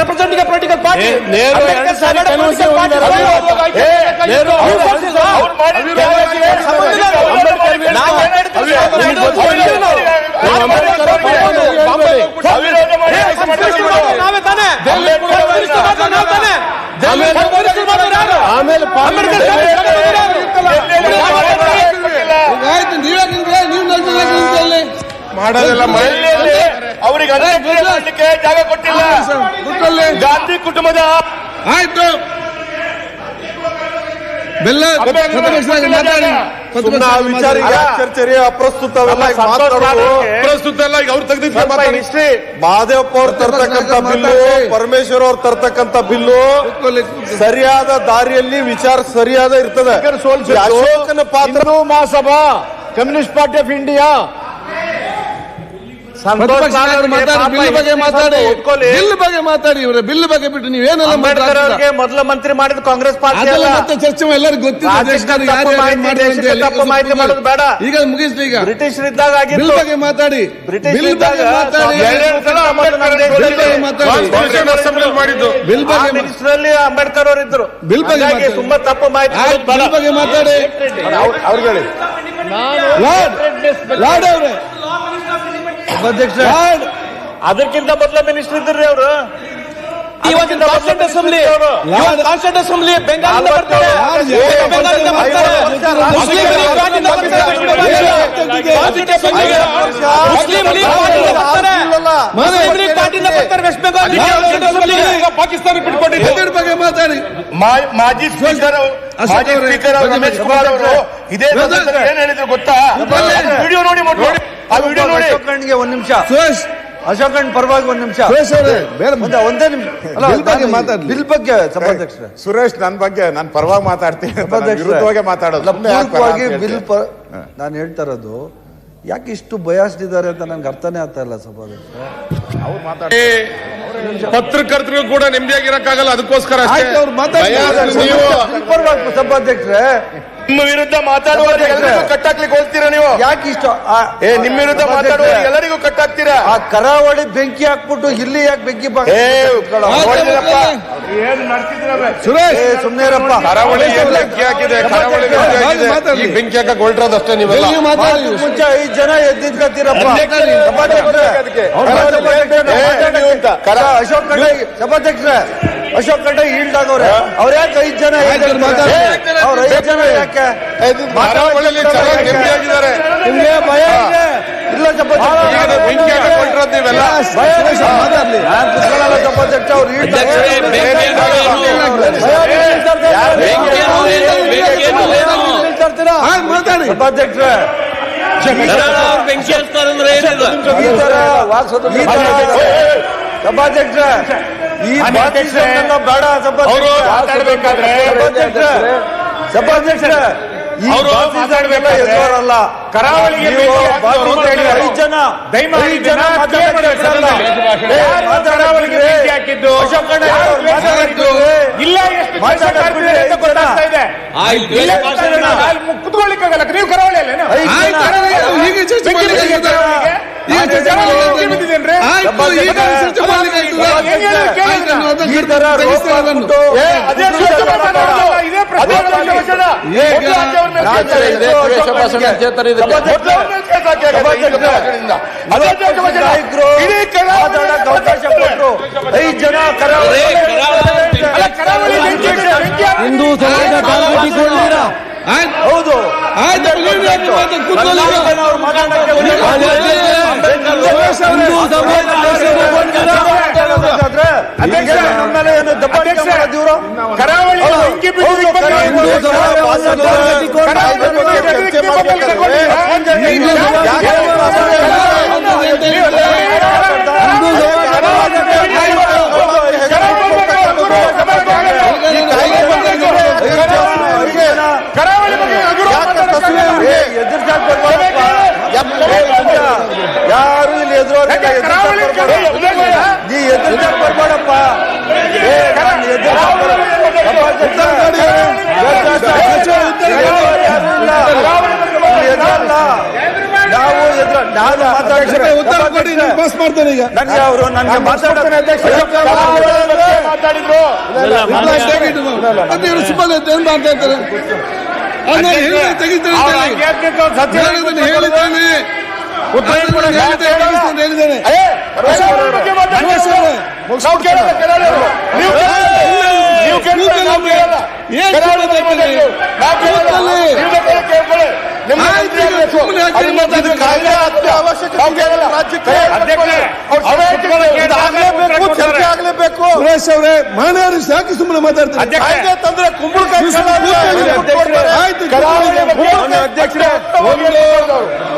representing a political party. ಎರಡು ಸಾರಿ ವಿರುದ್ಧ ನಾವು ತಾನೇ? ಆಮೇಲೆ-? ಆಯ್ತು ನೀವೇ ನಿಂತ್ರೆ ನೀವು ಮಾಡೋದೆಲ್ಲ ಮಾಡಿ ಅವರಿಗೆ ಅದೇ ಮಾಡಲಿಕ್ಕೆ ಜಾಗ ಕೊಟ್ಟಿಲ್ಲ. ಗಾಂಧಿ ಕುಟುಂಬದ ಆಯ್ತು. ಬೆಲ್ಲ ಪ್ರತಿಪಕ್ಷ ಮಾತಾಡಿ. ಸುಮ್ನೆ ವಿಚಾರ ಈಗ ಚರ್ಚೆ ಅಪ್ರಸ್ತುತ ಮಾತಾಡೋದು ಪ್ರಸ್ತುತ ಎಲ್ಲ ಈಗ ಅವ್ರು ತೆಗೆದಿದ್ರೆ ಮಾತಾಡಿ. ಮಹಾದೇವಪ್ಪ ಅವ್ರು ತರ್ತಕ್ಕಂಥ ಬಿಲ್ಲು ಪರಮೇಶ್ವರ್ ಅವ್ರು ತರ್ತಕ್ಕಂಥ ಬಿಲ್ಲು ಸರಿಯಾದ ದಾರಿಯಲ್ಲಿ ವಿಚಾರ ಸರಿಯಾದ ಇರ್ತದೆ. ಅಶೋಕನ ಪಾತ್ರ Mahasabha communist party of India bill ಬಗ್ಗೆ ಮಾತಾಡಿ ಬಿಲ್ ಬಗ್ಗೆ ಮಾತಾಡಿ ಇವ್ರೆ ಬಿಲ್ ಬಗ್ಗೆ ಬಿಟ್ಟು ನೀವೇನೆಲ್ಲ? ಮೊದಲ ಮಂತ್ರಿ ಮಾಡಿದ ಕಾಂಗ್ರೆಸ್ ಪಾರ್ಟಿ ಮತ್ತೆ ಚರ್ಚೆ ಎಲ್ಲರಿಗೂ ಬೇಡ. ಈಗ ಮುಗಿಸ್ತು ಈಗ ಬ್ರಿಟಿಷರಿದ್ದಾಗ ಬಿಲ್ ಆಗಿತ್ತು ಬಗ್ಗೆ ಮಾತಾಡಿ ಬ್ರಿಟಿಷ್ ಬಿಲ್ ಬಗ್ಗೆ ಇದ್ದಾಗ ಮಾತಾಡಿ ಎರಡೆರಡು ಸಲ ಅಂಬೇಡ್ಕರ್ ಬಿಲ್ ಬಗ್ಗೆ ಮಾತಾಡಿ ಕಾನ್ಸ್ಟಿಟ್ಯೂಷನ್ ಅಸೆಂಬ್ಲಿ ಮಾಡಿದ್ದು ಬಿಲ್ ಬಗ್ಗೆ ಅಂಬೇಡ್ಕರ್ ಅವರು ಇದ್ರು ಬಿಲ್ ಬಗ್ಗೆ ಮಾತಾಡಿ. ತುಂಬಾ ತಪ್ಪು ಮಾಹಿತಿ. ಬಿಲ್ ಬಗ್ಗೆ ಮಾತಾಡಿ ಅವ್ರಿಗೆ ಲಾರ್ಡ್ ಲಾರ್ಡ್ ಅವರೇ ಲಾರ್ಡ್ ಅದಕ್ಕಿಂತ ಮೊದಲ ಮಿನಿಸ್ಟರ್ ಇದ್ರಿ ಅವರು. ಅಸೆಂಬ್ಲಿ ಅಸೆಂಬ್ಲಿ ಬೆಂಗಾಲಿಂದ ಬರ್ತಾರೆ. ಯಾರು? ವೇದ ಬೆಂಗಾಲಿಂದ ಬರ್ತಾರೆ. ಮುಸ್ಲಿಂ ಲೀಗ್ ಪಾರ್ಟಿಯಿಂದ ಬರ್ತಾರೆ. ಮುಸ್ಲಿಂ ಲೀಗ್ ಪಾರ್ಟಿಯಿಂದ ಬರ್ತಾರೆ. ಮುಸ್ಲಿಂ ಲೀಗ್ ಪಾರ್ಟಿಯಿಂದ ಬರ್ತಾರೆ ವೆಸ್ಟ್ ಬೆಂಗಾಲ್ ಪಾಕಿಸ್ತಾನ ಬಿಟ್ಕೊಟ್ಟಿದ್ದು. ಇದ್ರ ಬಗ್ಗೆ ಮಾತಾಡಿ ಮಾಜಿ ಸ್ಪೀಕರ್ ಮಾಜಿ ಅವರೇ, ಸ್ಪೀಕರ್ ಬಗ್ಗೆ ರಮೇಶ್ ಕುಮಾರ್ ಅವರು ಇದೇ ಏನ್ ಹೇಳಿದ್ರು ಗೊತ್ತಾ? ವಿಡಿಯೋ ನೋಡಿ ಮೊದಲು. ಆ ವಿಡಿಯೋ ನೋಡಿ. ಅಶೋಕಣ್ಗೆ ಒಂದ್ ನಿಮಿಷ. ಸುರೇಶ್. ಅಶೋಕಣ್ ಪರವಾಗಿ ಒಂದ್ ನಿಮಿಷ. ಸುರೇಶ್ ಅವರೇ ಬೇರೆ ಒಂದೇ ಒಂದೇ ನಿಮಿಷ. ಅಲ್ಲ, ಬಿಲ್ ಬಗ್ಗೆ. ಬಿಲ್ ಬಗ್ಗೆ ಸಭಾಧ್ಯಕ್ಷರೇ. ಸುರೇಶ್ ನನ್ ಬಗ್ಗೆ ನಾನು ಪರವಾಗಿ ಮಾತಾಡ್ತೀನಿ ವಿರುದ್ಧವಾಗಿ ಮಾತಾಡೋದು. ಪರ ಬಿಲ್? ನಾನು ಹೇಳ್ತಾ ಇರೋದು ಯಾಕೆ ಇಷ್ಟು ಬಯಾಸ್ಡಿದ್ದಾರೆ ಅಂತ ನನ್ಗೆ ಅರ್ಥನೇ ಆಗ್ತಾ ಇಲ್ಲ ಸಭಾಧ್ಯಕ್ಷರೇ. ಏ, ಪತ್ರಕರ್ತರಿಗೂ ಕೂಡ ನೆಮ್ಮದಿಯಾಗಿರಕ್ಕಾಗಲ್ಲ ಅದಕ್ಕೋಸ್ಕರ ಸಭಾಧ್ಯಕ್ಷರೇ ನಿಮ್ಮ ವಿರುದ್ಧ ಮಾತಾಡುವ ಎಲ್ಲರಿಗೂ ಕಟ್ಟಾಕ್ಲಿಕ್ಕೆ ಹೋಗ್ತೀರಾ ನೀವು? ಯಾಕೆ ಇಷ್ಟ? ಏ ನಿಮ್ಮ ವಿರುದ್ಧ ಮಾತಾಡುವ ಎಲ್ಲರಿಗೂ ಕಟ್ಟಾಕ್ತೀರಾ? ಆ ಕರಾವಳಿ ಬೆಂಕಿ ಹಾಕ್ಬಿಟ್ಟು ಇಲ್ಲಿ ಯಾಕೆ ಬೆಂಕಿ ಇರಪ್ಪ ಕರಾವಳಿ ಬೆಂಕಿ ಹಾಕಿದೆ? ಕರಾವಳಿ ಬೆಂಕಿ ಹಾಕಿದೆ. ಈ ಬೆಂಕಿ ಹಾಕಕ್ ಹೊರಟ್ರದಷ್ಟೇ ನೀವೆಲ್ಲ. ಮುಂಚೆ ಐದ್ ಜನ ಎದ್ದಿದ್ಕತ್ತೀರಪ್ಪ. ಅಂತ. ಅಶೋಕ್ ಸಭಾಧ್ಯಕ್ಷ ಸಭಾಧ್ಯಕ್ಷರೇ ಅಶೋಕ್ ಕಡೆ ಈಲ್ಡ್ ಆಗವ್ರೆ ಅವ್ರ ಯಾಕೆ ಐದ್ ಜನ ಅವ್ರು ಐದ್ ಜನ ಯಾಕೆ? ನಿಮ್ಗೆ ಭಯ ಇಲ್ಲ ಸಭಾಧ್ಯಕ್ಷ ಸುರೇಶ್ ಅವ್ರು ಸಭಾಧ್ಯಕ್ಷ ಈಲ್ಡ್ ಮಾತಾಡಿ. ಸಭಾಧ್ಯಕ್ಷರೇ ಈ ತರ ಈ ಬೇಡ ಸಭಾಧ್ಯಕ್ಷ ಅವರು ಕರಾವಳಿಗೆ ಐದು ಜನ ದಯಮಾಡಿ ಐದು ಜನ ಹಾಕಿದ್ದು? ಮಾತಾಡಿದ್ದು? ಇಲ್ಲ ಎಷ್ಟು ಗೊತ್ತಾಗ್ತಾ ಇದೆ. ಕುತ್ಕೊಳ್ಳಿಕ್ಕಾಗಲ್ಲ. ನೀವು ಕರಾವಳಿಯಲ್ಲೇನು ಈಗ ಚರ್ಚೆ ಕರಾವಳಿ ಅವಕಾಶ ಕೊಟ್ರು. ಐದು ಜನ ಹಿಂದೂ ಸಮಾಜ ಹೌದು. ಆಯ್ತು. ಕರಾವಳಿ ಹೌದು. ಬೆಂಕಿ ಬಿದ್ದಿದ್ದಕ್ಕೆ ಹೌದು, ಬಗ್ಗೆ ಹಿಂದೂ ಹಿಂದೂ ಸಮಾಜ ಸಮಾಜ ವಾಸದ ಕರಾವಳಿ ಬಗ್ಗೆ ಚರ್ಚೆ ಮಾಡ್ಬೇಕಾದ್ರೆ ಹಿಂದೂ ಸಮಾಜ ಯಾಕೆ ಕರಾವಳಿ ಬಗ್ಗೆ ಹಗುರ ಮಾತಾಡಕ್ಕಾಗಲ್ಲ. ಎದುರ್ಸಾಕ್ ಬರ್ಬಾರ್ದಪ್ಪ. ಏ, ಸುಮ್ನೆ. ಯಾರು ಇಲ್ಲಿ ಎದುರೋದಿಲ್ಲ ಕರಾವಳಿ ಎದುರ್ಸಾಕ್ ಕಡೆ ಬರ್ಬಾರ್ದು. ಉದಯವಾಡ. ನೀ ಎದುರ್ಸಾಕ್ ಬರ್ಬೇಡಪ್ಪ ಏ ನಾನು ಎದುರ್ಸಾಕ್ ಬರ್ಬೇಡ. ಸಭಾಧ್ಯಕ್ಷ, ಯಾರು ಇಲ್ಲ. ಇಲ್ಲಿ ಎದುರಲ್ಲ. ನಾವು ಎದುರ ನಾನು ಮಾತಾಡ್ತೀನಿ ಉತ್ತರ ಕೊಡಿ ನಾನು ಪಾಸ್ ಮಾಡ್ತೇನೆ ಈಗ. ನನಗೆ ಅವರು ನನಗೆ ಮಾತಾಡಿದ್ರು. ಮತ್ತೆ ಇವರು ಸುಮ್ಮನೆ ಏನ್ ಮಾಡ್ತಾ ಇರ್ತಾರೆ ಹೇಳಿದ್ದೇನೆ. ಹೇಳಿದ್ದೇನೆ. ಚರ್ಚೆ ಆಗ್ಲೇಬೇಕು. ಸುರೇಶ್ ಅವರೇ ಮಾನವರು ಸಾಕು ಸುಮ್ಮನೆ ಮಾತಾಡ್ತಾರೆ ತಂದ್ರೆ ಕುಂಬಳಕಾಯಿ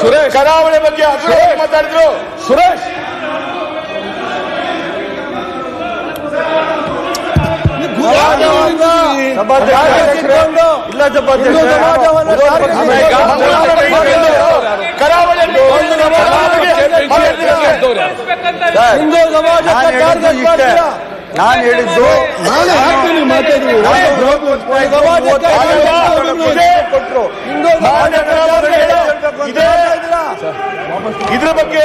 ಸುರೇಶ್. ಕರಾವಳಿ ಬಗ್ಗೆ ಮಾತಾಡಿದ್ರು. ಸುರೇಶ್ ಇಲ್ಲ ಹಿಂದೂ ಸಮಾಜ ನಾನು ಹೇಳಿದ್ದು ಕೊಟ್ಟರು ಇದ್ರ ಬಗ್ಗೆ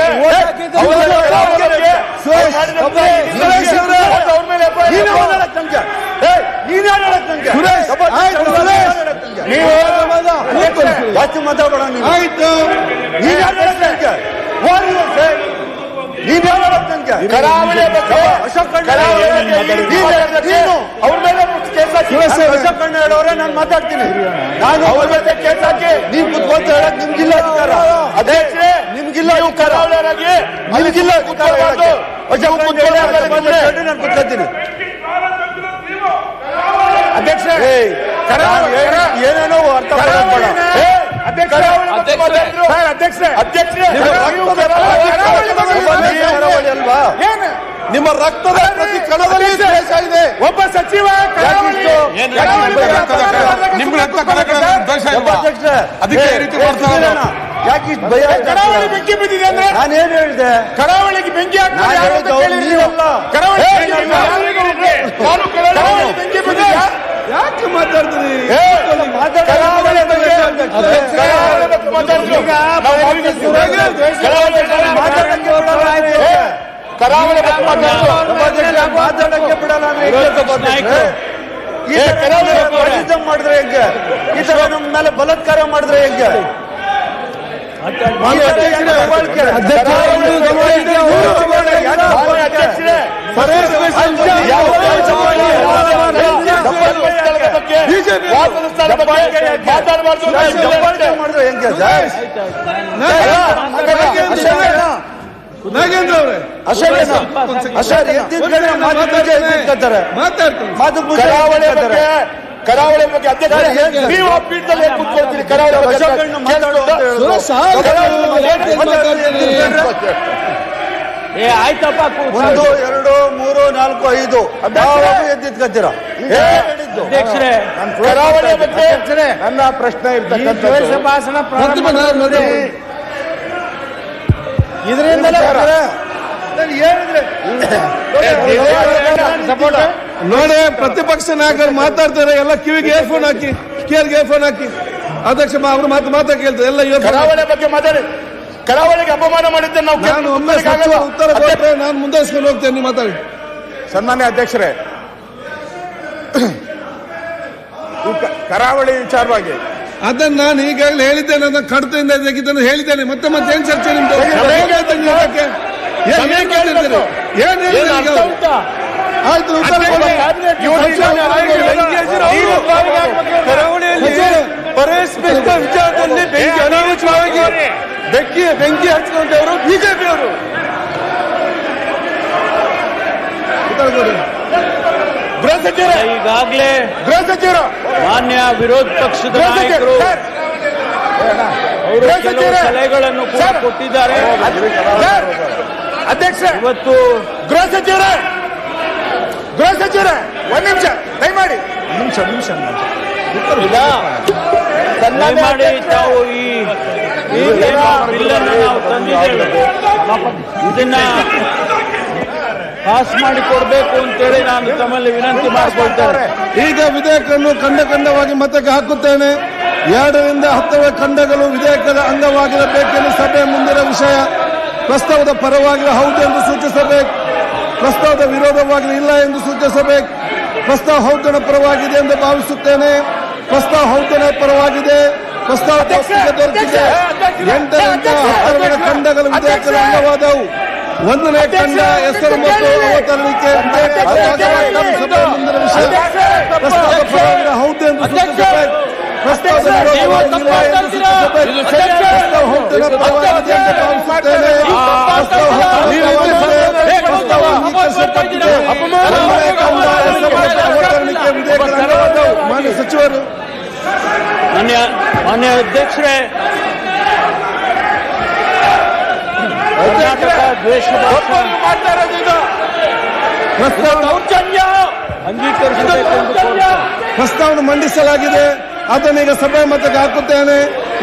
ಜಾಸ್ತಿ ನೀನು. ಆಯ್ತು. ನೀನ್ ಬಗ್ಗೆ ಅಶೋಕ್ ಕಣ್ಣ ಕರಾವಳಿ ಬಗ್ಗೆ ನೀನು ನೀನು ಅವ್ರ ಮೇಲೆ ಕೇಸ್ ಹಾಕಿ ಕಣ್ಣ ಹೇಳೋರೆ ನಾನು ಮಾತಾಡ್ತೀನಿ. ನಾನು ಅವ್ರ ಜೊತೆ ಕೇಸ್ ಹಾಕಿ ನೀನ್ ಕುತ್ಕೊಂತ ಹೇಳಕ್ ನಿಮ್ಗಿಲ್ಲ ಅದೇ ನಿಮ್ಗಿಲ್ಲ ನೀವು ಕರಾವಳಿಯರಾಗಿ ನಿಮ್ಗಿಲ್ಲ ಹೇಳಿ ನಾನು ಕುತ್ಕೊತೀನಿ ಕರಾವಳಿ- ಏನೇನೋ ಅರ್ಥ ಅಧ್ಯಕ್ಷ ಅಧ್ಯಕ್ಷ ಅಧ್ಯಕ್ಷ ಅಲ್ವಾ? ಏನು? ನಿಮ್ಮ ರಕ್ತದ ಪ್ರತಿ ಕಣದಲ್ಲಿ ದೇಶ ಇದೆ. ಒಬ್ಬ ಸಚಿವ ನಿಮ್ಗೆ ರಕ್ತ ದ್ವೇಷ ಅದಕ್ಕೆ ಈ ರೀತಿ ಭಯ ಕರಾವಳಿ ಬೆಂಕಿ ಬಿದ್ದಿದೆ ಅಂದ್ರೆ ನಾನೇನು ಹೇಳಿದೆ? ಕರಾವಳಿಗೆ ಬೆಂಕಿ. ಕರಾವಳಿ ಬೆಂಕಿ. ಬಿದ್ದಿದೆ. ಯಾಕೆ ಮಾತಾಡ್ತೀನಿ ಏ, ಕರಾವಳಿ ಬಗ್ಗೆ ಮಾತಾಡಿದ್ರು. ಸಭಾಧ್ಯಕ್ಷರೇ, ಮಾತಾಡಕ್ಕೆ ಬಿಡಲ್ಲ ಅಂದ್ರೆ ಹೆಂಗೆ ಸಭಾಧ್ಯಕ್ಷರೇ? ಈ ಏ, ತರ ಕರಾವಳಿ ನಮ್ಗೆ fascism ಮಾಡಿದ್ರೆ ಹೆಂಗೆ ಈ ತರ ನಮ್ಮ ಮೇಲೆ ಬಲಾತ್ಕಾರ ಮಾಡಿದ್ರೆ ಹೆಂಗೆ ಈ ತರ ಯಾಕೆ ದಬ್ಬಾಳಿಕೆ? ಕರಾವಳಿ ದಬ್ಬಾಳಿಕೆ, ಊರು ದಬ್ಬಾಳಿಕೆ, ಯಾಕೆ ಮಾನ್ಯ ದಬ್ಬಾಳಿಕೆ? ಅಧ್ಯಕ್ಷರೇ ಯಾವ ದಬ್ಬಾಳಿಕೆ ಸ್ಥಳದ ಬಗ್ಗೆ ವಾಸದ ಸ್ಥಳದ ಬಗ್ಗೆ ಮಾತಾಡಬಾರ್ದು ಅಂತ ಸರ್, ದಬ್ಬಾಳಿಕೆ ಮಾಡಿದ್ರೆ ಹೆಂಗೆ ಸರ್? ನಾಗೇಂದ್ರ ಅವರೇ ಅಶೋಕನ ಅಶೋಕ್ ಎದ್ದಿದ್ದರೆ ಮಾತು ಪೂಜೆ ಎದ್ದಿಟ್ಕೊತಾರೆ. ಮಾತಾಡ್ತೀನಿ. ಮಾತು ಪೂಜೆ ಕರಾವಳಿ. ಬಗ್ಗೆ ಕರಾವಳಿ ಬಗ್ಗೆ ಅಧ್ಯಕ್ಷರೇ ನೀವು ಆ ಪೀಠದಲ್ಲಿ ಹೇಗೆ ಕೂತ್ಕೊಳ್ತೀರಿ ಕರಾವಳಿ ಬಗ್ಗೆ ಯಾಕೆ ಮಾತಾಡ್ತೀರಿ? ಒಂದು ಎರಡು ಮೂರು ನಾಲ್ಕು ಐದು. ಯಾವಾಗ ಎದ್ದಿಟ್ಕೊತೀರ ಕರಾವಳಿ ಬಗ್ಗೆ ನನ್ನ ಪ್ರಶ್ನೆ ಇರ್ತಕ್ಕಂಥ. ಇದರಿಂದಲೇ ನಾನು ಹೇಳಿದ್ರೆ ನೋಡಿ ಪ್ರತಿಪಕ್ಷ ನಾಯಕರು ಮಾತಾಡ್ತಾರೆ ಎಲ್ಲ ಕಿವಿಗೆ ಏರ್ಫೋನ್ ಹಾಕಿ ಕೇರ್ಗೆ ಏರ್ಫೋನ್ ಹಾಕಿ. ಅಧ್ಯಕ್ಷ ಮಾ- ಅವ್ರು ಮಾತು ಮಾತಾ ಕೇಳ್ತಾರೆ ಎಲ್ಲ ಕರಾವಳಿ ಬಗ್ಗೆ ಮಾತಾಡಿ. ಕರಾವಳಿಗೆ ಅಪಮಾನ ಮಾಡಿದ್ದೆ ನಾವು ನಾನು ಒಮ್ಮೆ ಉತ್ತರ ಕೊಟ್ಟರೆ ನಾನು ಮುಂದುವರಿಸ್ಕೊಂಡು ಹೋಗ್ತೇನೆ ನೀವು ಮಾತಾಡಿ. ಸನ್ಮಾನ್ಯ ಅಧ್ಯಕ್ಷರೇ ಕರಾವಳಿ ವಿಚಾರವಾಗಿ ಅದನ್ನ ನಾನು ಈಗಾಗಲೇ ಹೇಳಿದ್ದೇನೆ ಅದನ್ನ ಕಡತದಿಂದ ತೆಗಿತಾನೆ ಹೇಳಿದ್ದೇನೆ. ಮತ್ತೆ ಮತ್ತೆ ಏನ್ ಚರ್ಚೆ ನಿಮ್ದು. ಪರಿಷ್ಕೃತ ವಿಚಾರದಲ್ಲಿ ಬೆಂಕಿ ಅನಾಹುತವಾಗಿ ಬೆಂಕಿ ಬೆಂಕಿ ಹಚ್ಕೊಂಡವರು ಬಿಜೆಪಿ ಅವರು ಉತ್ತರ ಕೊಡಿ. ಗೃಹ ಸಚಿವರೇ. ಈಗಾಗಲೇ ಗೃಹ ಸಚಿವರು. ಮಾನ್ಯ ವಿರೋಧ ಪಕ್ಷದ ನಾಯಕರು ಅವರು ಕೆಲವು ಸಲಹೆಗಳನ್ನು ಕೂಡ. ಕೊಟ್ಟಿದ್ದಾರೆ. ಸರ್, ಅಧ್ಯಕ್ಷ ಇವತ್ತು ಗೃಹ ಸಚಿವರ. ಗೃಹ ಸಚಿವರ ಒಂದ್ ನಿಮಿಷ ದಯಮಾಡಿ. ನಿಮಿಷ ಮಾಡಿ ತಾವು ಈ ಈ ಬಿಲ್ ನಾವು ತಂದಿದ್ದೇವೆ. ಇದನ್ನ ಪಾಸ್ ಮಾಡಿ ಕೊಡಬೇಕು ಅಂತೇಳಿ ನಾನು ತಮ್ಮಲ್ಲಿ ವಿನಂತಿ ಮಾಡಿಕೊಳ್ತೇನೆ. ಈಗ ವಿಧೇಯಕವನ್ನು ಖಂಡ ಖಂಡವಾಗಿ ಮತಕ್ಕೆ ಹಾಕುತ್ತೇನೆ. ಎರಡರಿಂದ ಹತ್ತನೇ ಖಂಡಗಳು ವಿಧೇಯಕದ ಅಂಗವಾಗಿರಬೇಕೆಂದು ಸಭೆ ಮುಂದಿನ ವಿಷಯ. ಪ್ರಸ್ತಾವದ ಪರವಾಗಿ ಹೌದು ಎಂದು ಸೂಚಿಸಬೇಕು. ಪ್ರಸ್ತಾವದ ವಿರೋಧವಾಗಿ ಇಲ್ಲ ಎಂದು ಸೂಚಿಸಬೇಕು. ಪ್ರಸ್ತಾವ ಹೌದನ ಪರವಾಗಿದೆ ಎಂದು ಭಾವಿಸುತ್ತೇನೆ. ಪ್ರಸ್ತಾವ ಹೌದನ ಪರವಾಗಿದೆ. ಪ್ರಸ್ತಾವ ದೊರೆತಿದೆ ಎಂಟರಿಂದ ಹತ್ತರವರೆಗೆ ಖಂಡಗಳು ವಿಧೇಯಕದ ಅಂಗವಾದವು. ಒಂದನೇ ಖಂಡ ಹೆಸರು ಮತ್ತು ಅವತರಣಿಕೆ ಮಾನ್ಯ ಸಚಿವರು. ಮಾನ್ಯ ಮಾನ್ಯ ಅಧ್ಯಕ್ಷರೇ ಕರ್ನಾಟಕ ದ್ವೇಷ ಭಾಷಣ ಪ್ರಸ್ತಾವ ದೌರ್ಜನ್ಯ. ಪ್ರಸ್ತಾವನೆ ಮಂಡಿಸಲಾಗಿದೆ. ಅದನ್ನೀಗ ಸಭೆ ಮತಕ್ಕೆ ಹಾಕುತ್ತೇನೆ.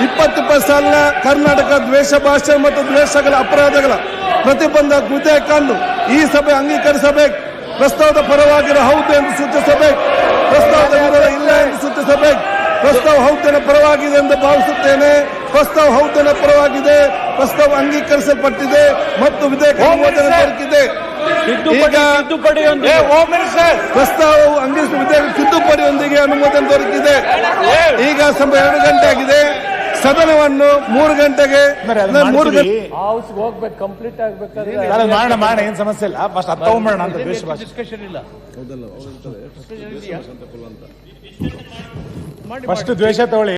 ಇಪ್ಪತ್ತು ಸಾಲಿನ ಕರ್ನಾಟಕ ದ್ವೇಷ ಭಾಷೆ ಮತ್ತು ದ್ವೇಷಗಳ ಅಪರಾಧಗಳ ಪ್ರತಿಬಂಧ ಕಂಡು ಈ ಸಭೆ ಅಂಗೀಕರಿಸಬೇಕು. ಪ್ರಸ್ತಾವದ ಪರವಾಗಿರೋ ಹೌದು ಎಂದು ಸೂಚಿಸಬೇಕು. ಪ್ರಸ್ತಾವದ ವಿರೋಧ ಇಲ್ಲ ಎಂದು ಸೂಚಿಸಬೇಕು. ಪ್ರಸ್ತಾವ ಹೌದನ ಪರವಾಗಿದೆ ಎಂದು ಭಾವಿಸುತ್ತೇನೆ. ಪ್ರಸ್ತಾವ ಹೌದನ ಪರವಾಗಿದೆ. ಪ್ರಸ್ತಾವ ಅಂಗೀಕರಿಸಲ್ಪಟ್ಟಿದೆ ಮತ್ತು ವಿಧೇಯಕ ಅನುಮೋದನೆ ದೊರಕಿದೆ ಪ್ರಸ್ತಾವವು ಅಂಗೀಕರಿಸಿದ ವಿಧೇಯಕ ತಿದ್ದುಪಡಿಯೊಂದಿಗೆ ಅನುಮೋದನೆ ದೊರಕಿದೆ ಈಗ ಸಮಯ ಎರಡು ಗಂಟೆ ಆಗಿದೆ. ಸದನವನ್ನು ಮೂರು ಗಂಟೆಗೆ ಮೂರು ಗಂಟೆ ಹೌಸ್ ಹೋಗ್ಬೇಕು ಕಂಪ್ಲೀಟ್ ಆಗ್ಬೇಕಾದ್ರೆ ಮಾಡೋಣ ಮಾಡೋಣ ಏನ್ ಸಮಸ್ಯೆ ಇಲ್ಲ. ಫಸ್ಟ್ ಅದು ತಗೊಂಡ್ಬೇಡ ಅಂತ ಡಿಸ್ಕಷನ್ ಇಲ್ಲ. ಫಸ್ಟ್ ದ್ವೇಷ ತಗೊಳ್ಳಿ.